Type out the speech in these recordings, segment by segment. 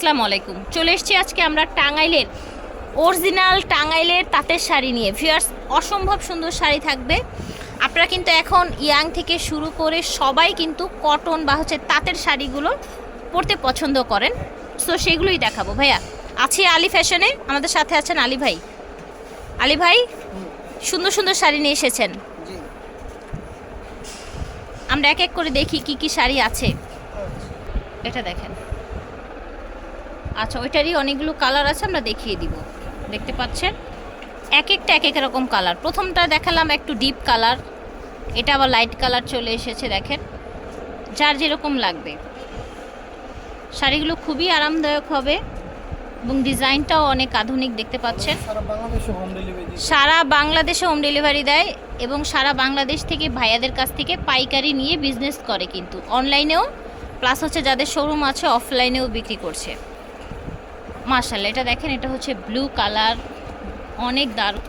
আসসালামু আলাইকুম। চলে এসেছি আজকে আমরা টাঙ্গাইলের অরিজিনাল টাঙ্গাইলের তাঁতের শাড়ি নিয়ে। ভিউয়ার্স অসম্ভব সুন্দর শাড়ি থাকবে। আপনারা কিন্তু এখন ইয়াং থেকে শুরু করে সবাই কিন্তু কটন বা হচ্ছে তাঁতের শাড়িগুলো পরতে পছন্দ করেন। সো সেগুলোই দেখাবো। ভাইয়া আছি আলী ফ্যাশনে আমাদের সাথে আছেন আলী ভাই। আলী ভাই সুন্দর সুন্দর শাড়ি নিয়ে এসেছেন। আমরা এক এক করে দেখি কি কি শাড়ি আছে। এটা দেখেন। আচ্ছা ওইটারই অনেকগুলো কালার আছে আমরা দেখিয়ে দিব। দেখতে পাচ্ছেন? এক একটা এক এক রকম কালার প্রথমটা দেখালাম একটু ডিপ কালার এটা আবার লাইট কালার চলে এসেছে দেখেন। যার যেরকম লাগবে। শাড়িগুলো খুবই আরামদায়ক হবে এবং ডিজাইনটাও অনেক আধুনিক দেখতে পাচ্ছেন? সারা বাংলাদেশে হোম ডেলিভারি দেয়। এবং সারা বাংলাদেশ থেকে ভাইয়াদের কাছ থেকে পাইকারি নিয়ে বিজনেস করে কিন্তু। অনলাইনেও প্লাস হচ্ছে যাদের শোরুম আছে অফলাইনেও বিক্রি করছে। মার্শাল এটা দেখেন, এটা হচ্ছে ব্লু কালার অনেক দারুণ।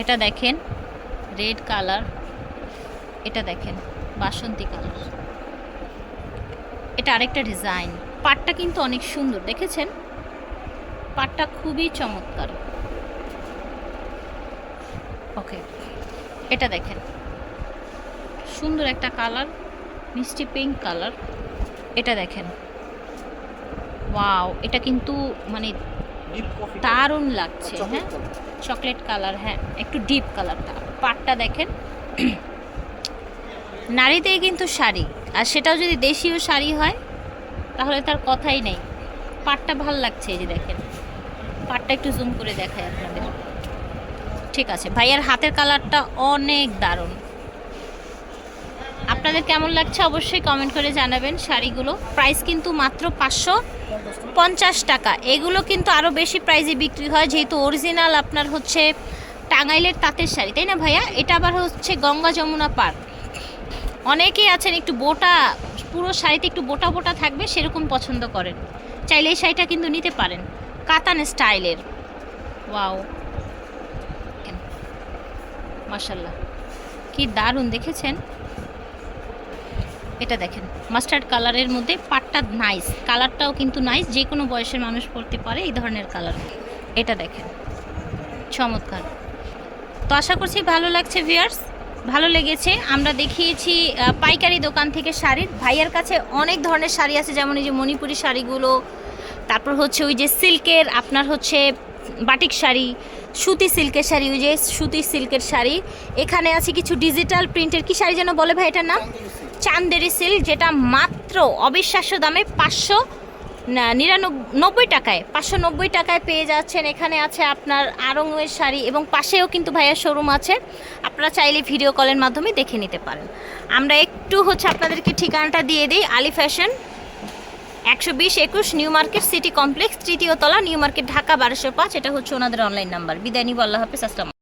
এটা দেখেন রেড কালার এটা দেখেন, বাসন্তী কালার এটা আরেকটা ডিজাইন পাটটা কিন্তু অনেক সুন্দর, দেখেছেন? পাটটা খুবই চমৎকার। ওকে এটা দেখেন। সুন্দর একটা কালার মিষ্টি পিঙ্ক কালার এটা দেখেন। ওয়াও এটা কিন্তু মানে দারুণ লাগছে হ্যাঁ? চকলেট কালার হ্যাঁ একটু ডিপ কালারটা পাটটা দেখেন। নারীতেই কিন্তু শাড়ি আর সেটাও যদি দেশীয় শাড়ি হয় তাহলে তার কথাই নেই। পাটটা ভালো লাগছে এই যে দেখেন। পাটটা একটু জুম করে দেখায় আপনাদের। ঠিক আছে ভাইয়ার হাতের কালারটা অনেক দারুণ। আপনাদের কেমন লাগছে অবশ্যই কমেন্ট করে জানাবেন শাড়িগুলো। প্রাইস কিন্তু মাত্র পাঁচশো পঞ্চাশ টাকা। এগুলো কিন্তু আরও বেশি প্রাইজে বিক্রি হয়, যেহেতু অরিজিনাল আপনার হচ্ছে টাঙ্গাইলের তাঁতের শাড়ি, তাই না ভাইয়া? এটা আবার হচ্ছে গঙ্গা যমুনা পার্ক। অনেকেই আছেন একটু বোটা, পুরো শাড়িতে একটু বোটা বোটা থাকবে, সেরকম পছন্দ করেন। চাইলে এই শাড়িটা কিন্তু নিতে পারেন। কাতান স্টাইলের। ওয়াও। মাশাল্লাহ কি দারুণ দেখেছেন? এটা দেখেন মাস্টার্ড কালারের মধ্যে পাটটা নাইস কালারটাও কিন্তু নাইস যে কোনো বয়সের মানুষ পরতে পারে এই ধরনের কালার এটা দেখেন, চমৎকার। তো আশা করছি ভালো লাগছে ভিয়ার্স ভালো লেগেছে। আমরা দেখিয়েছি পাইকারি দোকান থেকে শাড়ির। ভাইয়ার কাছে অনেক ধরনের শাড়ি আছে, যেমন এই যে মণিপুরি শাড়িগুলো, তারপর হচ্ছে ওই যে সিল্কের, আপনার হচ্ছে বাটিক শাড়ি, সুতি সিল্কের শাড়ি, ওই যে সুতি সিল্কের শাড়ি। এখানে আছে কিছু ডিজিটাল প্রিন্টের কি শাড়ি যেন বলে ভাই এটার নাম? চান্দেরি সিল্ক, যেটা মাত্র অবিশ্বাস্য দামে পাঁচশো নিরানব্বই টাকায়, পাঁচশো নব্বই টাকায় পেয়ে যাচ্ছেন। এখানে আছে আপনার আরঙের শাড়ি এবং পাশেও কিন্তু ভাইয়ার শোরুম আছে। আপনারা চাইলে ভিডিও কলের মাধ্যমে দেখে নিতে পারেন। আমরা একটু হচ্ছে আপনাদেরকে ঠিকানাটা দিয়ে দিই, আলি ফ্যাশন একশো বিশ একুশ নিউ মার্কেট সিটি কমপ্লেক্স, তৃতীয় তলা, নিউ মার্কেট ঢাকা বারোশো পাঁচ, এটা হচ্ছে ওনাদের অনলাইন নাম্বার বিদায় নিব, আল্লাহ হাফিজ, আসসালাম